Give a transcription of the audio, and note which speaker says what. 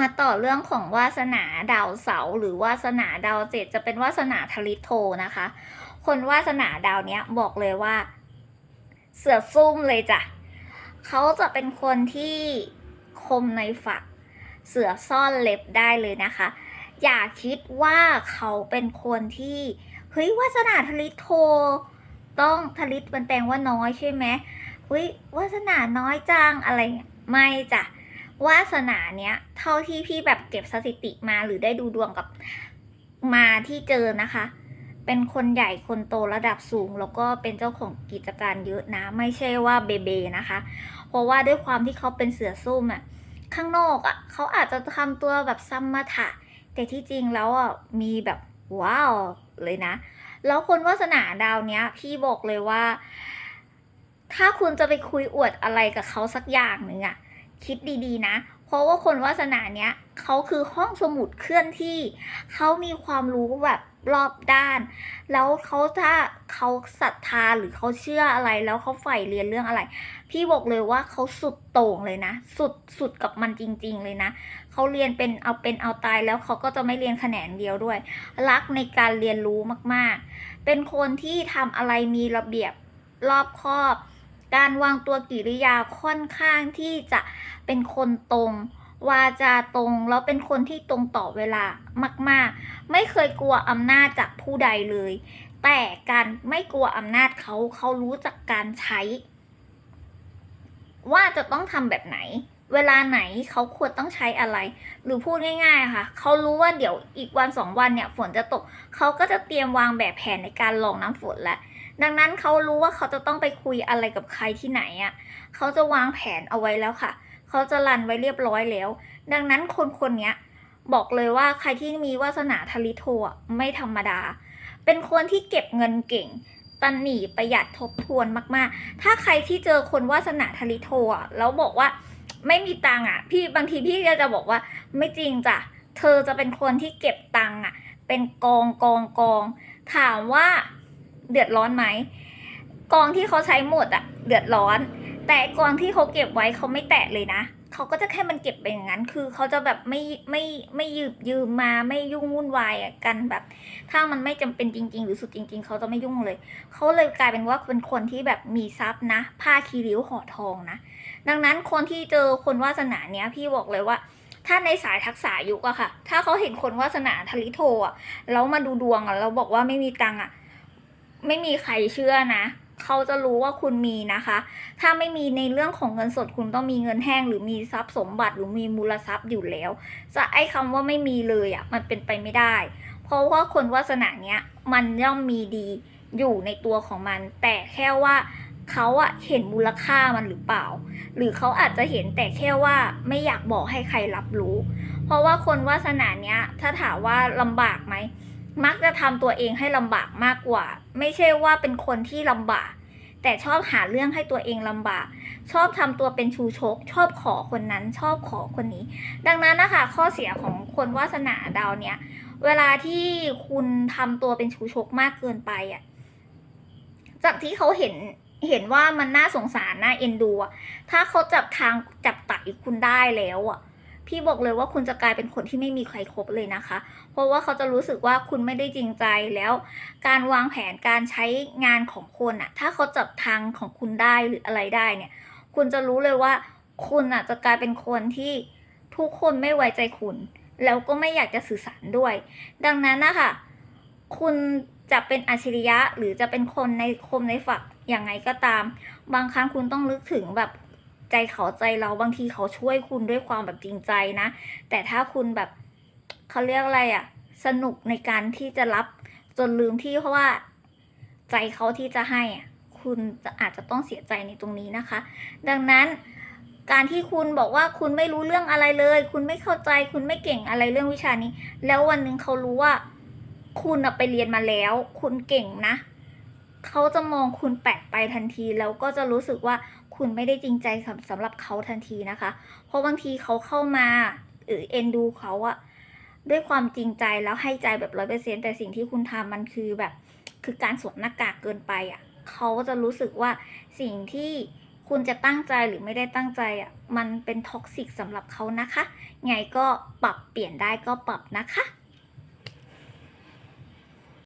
Speaker 1: มาต่อเรื่องของวาสนาดาวเสาหรือวาสนาดาวเจ็ดจะเป็นวาสนาทลิโทนะคะ คนวาสนาดาวเนี้ยบอกเลยว่า เสือซุ่มเลยจ้ะเขาจะเป็นคนที่คมในฝัก เสือซ่อนเล็บได้เลยนะคะ อย่าคิดว่าเขาเป็นคนที่เฮ้ยวาสนาทลิโท ต้องทลิตมันแปลว่าน้อยใช่ไหมเฮ้ยวาสนาน้อยจังอะไรไม่จ้ะ วาสนาเนี้ย เท่าที่พี่แบบเก็บสถิติมาหรือได้ดูดวงกับมาที่เจอนะคะ เป็นคนใหญ่คนโตระดับสูง แล้วก็เป็นเจ้าของกิจการเยอะนะ ไม่ใช่ว่าเบเบนะคะ เพราะว่าด้วยความที่เขาเป็นเสือซุ่มอะข้างนอกอะเขาอาจจะทำตัวแบบซัมมาถะ แต่ที่จริงแล้วอะมีแบบว้าวเลยนะ แล้วคนวาสนาดาวเนี้ย พี่บอกเลยว่า ถ้าคุณจะไปคุยอวดอะไรกับเขาสักอย่างหนึ่งอะ คิดดีๆนะ เพราะว่าคนวาสนาเนี้ยเขาคือห้องสมุดเคลื่อนที่ เขามีความรู้แบบรอบด้าน แล้วเขาถ้าเขาศรัทธาหรือเขาเชื่ออะไร แล้วเขาใฝ่เรียนเรื่องอะไร พี่บอกเลยว่าเขาสุดโต่งเลยนะ สุดสุดกับมันจริง ๆ เลยนะ เขาเรียนเป็นเอาเป็นเอาตายแล้วเขาก็จะไม่เรียนแขนงเดียวด้วย รักในการเรียนรู้มากๆ เป็นคนที่ทำอะไรมีระเบียบรอบคอบ การวางตัวกิริยาค่อนข้างที่จะเป็นคนตรง วาจาตรง แล้วเป็นคนที่ตรงต่อเวลามาก ๆ ไม่เคยกลัวอำนาจจากผู้ใดเลย แต่การไม่กลัวอำนาจเขาเขารู้จักการใช้ ว่าจะต้องทำแบบไหน เวลาไหนเขาควรต้องใช้อะไร หรือพูดง่าย ๆ ค่ะ เขารู้ว่าเดี๋ยวอีกวันสองวันเนี่ยฝนจะตก เขาก็จะเตรียมวางแบบแผนในการรองน้ำฝนแล้ว ดังนั้นเขารู้ว่าเขาจะต้องไปคุยอะไรกับใครที่ไหนอะ่ะเขาจะวางแผนเอาไว้แล้วค่ะ เขาจะรันไว้เรียบร้อยแล้ว ดังนั้นคนคนนี้บอกเลยว่าใครที่มีวาสนาทลิโทไม่ธรรมดา เป็นคนที่เก็บเงินเก่งตันหนีประหยัดทบทวนมากๆ ถ้าใครที่เจอคนวาสนาทลิโทแล้วบอกว่าไม่มีตังค์อะ พี่บางทีพี่ก็จะบอกว่าไม่จริงจ้ะเธอจะเป็นคนที่เก็บตังค์อะ เป็นกองกองกอง ถามว่า เดือดร้อนไหมกองที่เขาใช้หมดอะเดือดร้อน แต่กองที่เขาเก็บไว้เขาไม่แตะเลยนะเขาก็จะแค่มันเก็บไปอย่างนั้น คือเขาจะแบบไม่ไม่ไม่ยืมยืมมาไม่ยุ่งวุ่นวายกันแบบ ถ้ามันไม่จำเป็นจริง ๆ หรือสุดจริง ๆเขาจะไม่ยุ่งเลยเขาเลยกลายเป็นว่าเป็นคนที่แบบมีทรัพย์นะ ผ้าคีริ้วห่อทองนะดังนั้นคนที่เจอคนวาสนาเนี้ยพี่บอกเลยว่าถ้าในสายทักษะยุกอะค่ะ ถ้าเขาเห็นคนวาสนาทลิโทอะแล้วมาดูดวงอะแล้วบอกว่าไม่มีตังอะ ไม่มีใครเชื่อนะเขาจะรู้ว่าคุณมีนะคะ ถ้าไม่มีในเรื่องของเงินสดคุณต้องมีเงินแห้ง หรือมีทรัพย์สมบัติหรือมีมูลทรัพย์อยู่แล้ว จะไอ้คำว่าไม่มีเลยอะมันเป็นไปไม่ได้ เพราะว่าคนวาสนาเนี้ยมันย่อมมีดีอยู่ในตัวของมัน แต่แค่ว่าเขาอะเห็นมูลค่ามันหรือเปล่า หรือเขาอาจจะเห็นแต่แค่ว่าไม่อยากบอกให้ใครรับรู้ เพราะว่าคนวาสนาเนี้ยถ้าถามว่าลำบากไหม มักจะทำตัวเองให้ลำบากมากกว่า ไม่ใช่ว่าเป็นคนที่ลำบาก แต่ชอบหาเรื่องให้ตัวเองลำบาก ชอบทำตัวเป็นชูชก ชอบขอคนนั้นชอบขอคนนี้ ดังนั้นนะคะข้อเสียของคนวาสนาดาวเนี้ยเวลาที่คุณทำตัวเป็นชูชกมากเกินไปอะจากที่เขาเห็นเห็นว่ามันน่าสงสารน่าเอ็นดูอะถ้าเขาจับทางจับไต่คุณได้แล้วอะ พี่บอกเลยว่าคุณจะกลายเป็นคนที่ไม่มีใครครบเลยนะคะ เพราะว่าเขาจะรู้สึกว่าคุณไม่ได้จริงใจแล้ว การวางแผนการใช้งานของคนอะถ้าเขาจับทางของคุณได้หรืออะไรได้เนี่ย คุณจะรู้เลยว่า คุณอะจะกลายเป็นคนที่ทุกคนไม่ไว้ใจคุณ แล้วก็ไม่อยากจะสื่อสารด้วย ดังนั้นนะคะคุณจะเป็นอัจฉริยะหรือจะเป็นคนในคมในฝักยังไงก็ตาม บางครั้งคุณต้องนึกถึงแบบ ใจเขาใจเราบางทีเขาช่วยคุณด้วยความแบบจริงใจนะ แต่ถ้าคุณแบบเขาเรียกอะไรอะ่ะสนุกในการที่จะรับจนลืมที่เพราะว่าใจเขาที่จะให้อะคุณจะอาจจะต้องเสียใจในตรงนี้นะคะ ดังนั้นการที่คุณบอกว่าคุณไม่รู้เรื่องอะไรเลย คุณไม่เข้าใจ คุณไม่เก่งอะไรเรื่องวิชานี้ แล้ววันหนึ่งเขารู้ว่า คุณไปเรียนมาแล้ว คุณเก่งนะ เขาจะมองคุณแปลกไปทันที แล้วก็จะรู้สึกว่า คุณไม่ได้จริงใจสำหรับเขาทันทีนะคะ เพราะบางทีเขาเข้ามาหรือเอ็นดูเขาอะด้วยความจริงใจแล้วให้ใจแบบร้อยเปอร์เซ็นแต่สิ่งที่คุณทำมันคือแบบ คือการสวมหน้ากากเกินไปอะเขาจะรู้สึกว่าสิ่งที่คุณจะตั้งใจหรือไม่ได้ตั้งใจอะ มันเป็นท็อกซิกสำหรับเขานะคะ ไงก็ปรับเปลี่ยนได้ก็ปรับนะคะ